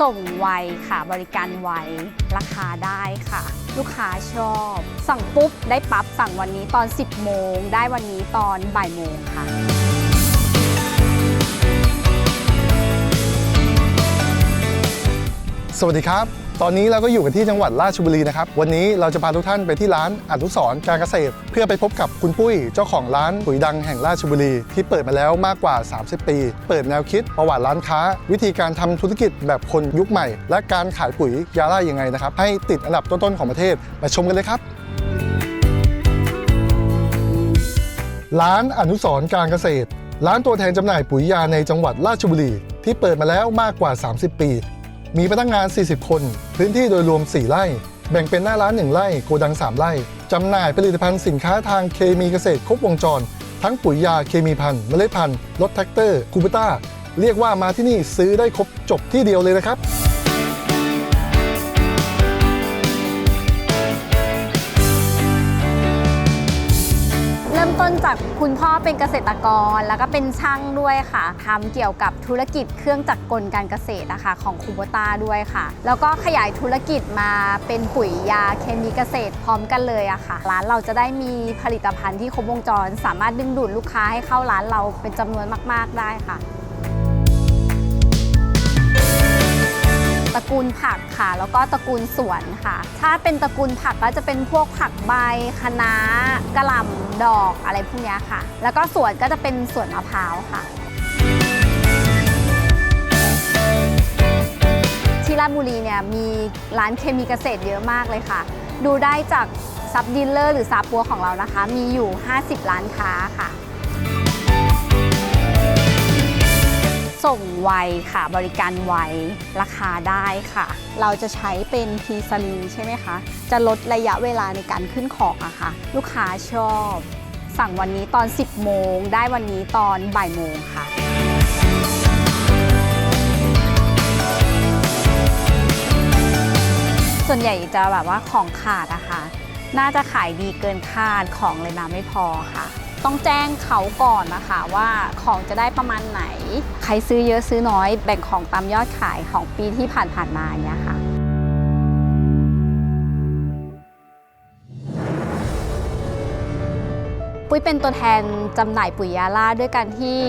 ส่งไวค่ะ บริการไวราคาได้ค่ะ ลูกค้าชอบ สั่งปุ๊บได้ปั๊บสั่งวันนี้ตอน 10 โมง ได้วันนี้ตอนบ่ายโมงค่ะ สวัสดีครับ ตอนนี้เราก็อยู่กันที่จังหวัดราชบุรีนะครับ วันนี้เราจะพาทุกท่านไปที่ร้านอนุสรการเกษตร เพื่อไปพบกับคุณปุ้ยเจ้าของร้านปุ๋ยดังแห่งราชบุรี ที่เปิดมาแล้วมากกว่า 30 ปี เปิดแนวคิดประวัติร้านค้า วิธีการทำธุรกิจแบบคนยุคใหม่ และการขายปุ๋ยยาล่ายังไงนะครับ ให้ติดอันดับต้นๆของประเทศมาชมกันเลยครับร้านอนุสรการเกษตร ร้านตัวแทนจำหน่ายปุ๋ยยาในจังหวัดราชบุรี ที่เปิดมาแล้วมากกว่า 30 ปี มีพนักงาน 40 คน พื้นที่โดยรวม 4 ไร่ แบ่งเป็นหน้าร้าน 1 ไร่ โกดัง 3 ไร่ จำหน่ายผลิตภัณฑ์สินค้าทางเคมีเกษตรครบวงจร ทั้งปุ๋ยยาเคมีพันธุ์เมล็ดพันธุ์รถแท็กเตอร์คูปต้า เรียกว่ามาที่นี่ซื้อได้ครบจบที่เดียวเลยนะครับ ต้นจากคุณพ่อเป็นเกษตรกร แล้วก็เป็นช่างด้วยค่ะทำเกี่ยวกับธุรกิจเครื่องจักรกลการเกษตรนะคะของคูโบต้าด้วยค่ะ แล้วก็ขยายธุรกิจมาเป็นปุ๋ยยาเคมีเกษตรพร้อมกันเลยอะค่ะ ร้านเราจะได้มีผลิตภัณฑ์ที่ครบวงจร สามารถดึงดูดลูกค้าให้เข้าร้านเราเป็นจำนวนมาก ๆได้ค่ะ ตระกูลผักค่ะ แล้วก็ตระกูลสวนค่ะ ถ้าเป็นตระกูลผักก็จะเป็นพวกผักใบคะน้ากระหล่ำดอกอะไรพวกนี้ค่ะ แล้วก็สวนก็จะเป็นสวนมะพร้าวค่ะที่ราชบุรีเนี่ยมีร้านเคมีเกษตรเยอะมากเลยค่ะ ดูได้จากซับดีลเลอร์หรือซาปัวของเรานะคะ มีอยู่ 50 ร้านค้าค่ะ ส่งไวค่ะ บริการไวราคาได้ค่ะ เราจะใช้เป็นพีซาลีใช่ไหมคะ จะลดระยะเวลาในการขึ้นของอะค่ะ ลูกค้าชอบ สั่งวันนี้ตอน 10 โมง ได้วันนี้ตอนบ่ายโมงค่ะส่วนใหญ่จะแบบว่าของขาดอะค่ะ น่าจะขายดีเกินคาดของเลยมาไม่พอค่ะ ต้องแจ้งเขาก่อนนะคะว่าของจะได้ประมาณไหน ใครซื้อเยอะซื้อน้อยแบ่งของตามยอดขายของปีที่ผ่านๆมาอย่าเนี่ยค่ะปุ้ยเป็นตัวแทนจำหน่ายปุ๋ยยาล่าด้วยกันที่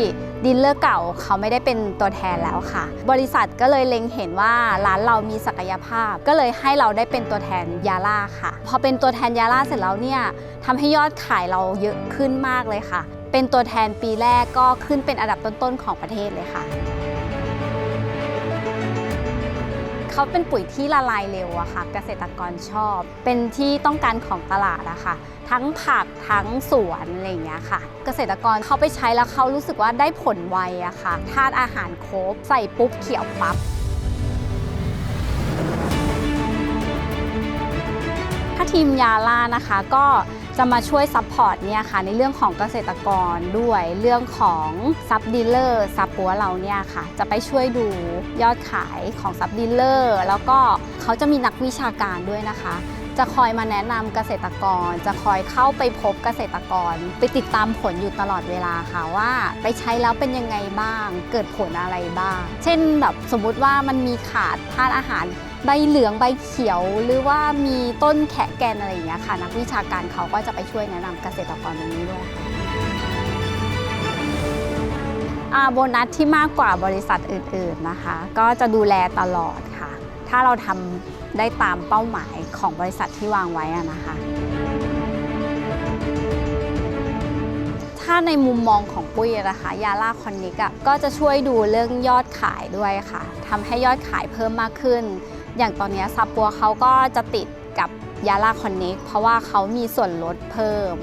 ดีลเลอร์เก่าเขาไม่ได้เป็นตัวแทนแล้วค่ะ บริษัทก็เลยเล็งเห็นว่าร้านเรามีศักยภาพ ก็เลยให้เราได้เป็นตัวแทนยาล่าค่ะ พอเป็นตัวแทนยาล่าเสร็จแล้วเนี่ยทำให้ยอดขายเราเยอะขึ้นมากเลยค่ะ เป็นตัวแทนปีแรกก็ขึ้นเป็นอันดับต้นๆของประเทศเลยค่ะ เขาเป็นปุ๋ยที่ละลายเร็วอะค่ะ เกษตรกรชอบ เป็นที่ต้องการของตลาดอะค่ะ ทั้งผักทั้งสวนอะไรอย่างเงี้ยค่ะ เกษตรกรเขาไปใช้แล้วเขารู้สึกว่าได้ผลไวอะค่ะธาตุอาหารครบใส่ปุ๊บเขียวปั๊บถ้าทีมยาล่านะคะก็ จะมาช่วยซัพพอร์ตเนี่ยค่ะในเรื่องของเกษตรกรด้วยเรื่องของซับดีลเลอร์ซับปัวเราเนี่ยค่ะ จะไปช่วยดูยอดขายของซับดีลเลอร์แล้วก็เขาจะมีนักวิชาการด้วยนะคะ จะคอยมาแนะนำเกษตรกร จะคอยเข้าไปพบเกษตรกร ไปติดตามผลอยู่ตลอดเวลาค่ะว่า ไปใช้แล้วเป็นยังไงบ้าง เกิดผลอะไรบ้าง เช่นแบบสมมุติว่ามันมีขาดธาตุอาหารใบเหลืองใบเขียวหรือว่ามีต้นแขะแกนอะไรอย่างเงี้ยค่ะ นักวิชาการเขาก็จะไปช่วยแนะนำเกษตรกรตรงนี้ด้วยค่ะอ่าโบนัสที่มากกว่าบริษัทอื่นๆนะคะ ก็จะดูแลตลอด ถ้าเราทำได้ตามเป้าหมายของบริษัทที่วางไว้นะคะ ถ้าในมุมมองของปุ้ยนะคะยาล่าคอนนิกก็จะช่วยดูเรื่องยอดขายด้วยค่ะทำให้ยอดขายเพิ่มมากขึ้น อย่างตอนนี้ซับปัวเขาก็จะติดกับยาล่าคอนนิกเพราะว่าเขามีส่วนลดเพิ่ม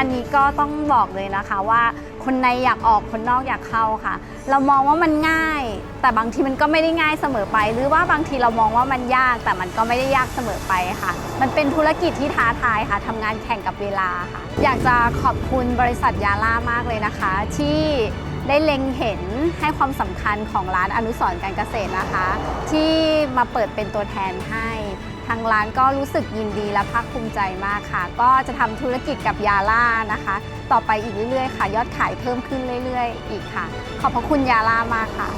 อันนี้ก็ต้องบอกเลยนะคะว่าคนในอยากออกคนนอกอยากเข้าค่ะ เรามองว่ามันง่าย แต่บางทีมันก็ไม่ได้ง่ายเสมอไป หรือว่าบางทีเรามองว่ามันยาก แต่มันก็ไม่ได้ยากเสมอไปค่ะ มันเป็นธุรกิจที่ท้าทายค่ะทำงานแข่งกับเวลาค่ะ อยากจะขอบคุณบริษัทยาล่ามากเลยนะคะ ที่ได้เล็งเห็นให้ความสำคัญของร้านอนุสรการเกษตรนะคะ ที่มาเปิดเป็นตัวแทนให้ ทางร้านก็รู้สึกยินดีและภาคภูมิใจมากค่ะ ก็จะทำธุรกิจกับยาล่านะคะ ต่อไปอีกเรื่อยๆ ค่ะ ยอดขายเพิ่มขึ้นเรื่อย ๆ อีกค่ะ ขอบพระคุณยาล่ามากค่ะ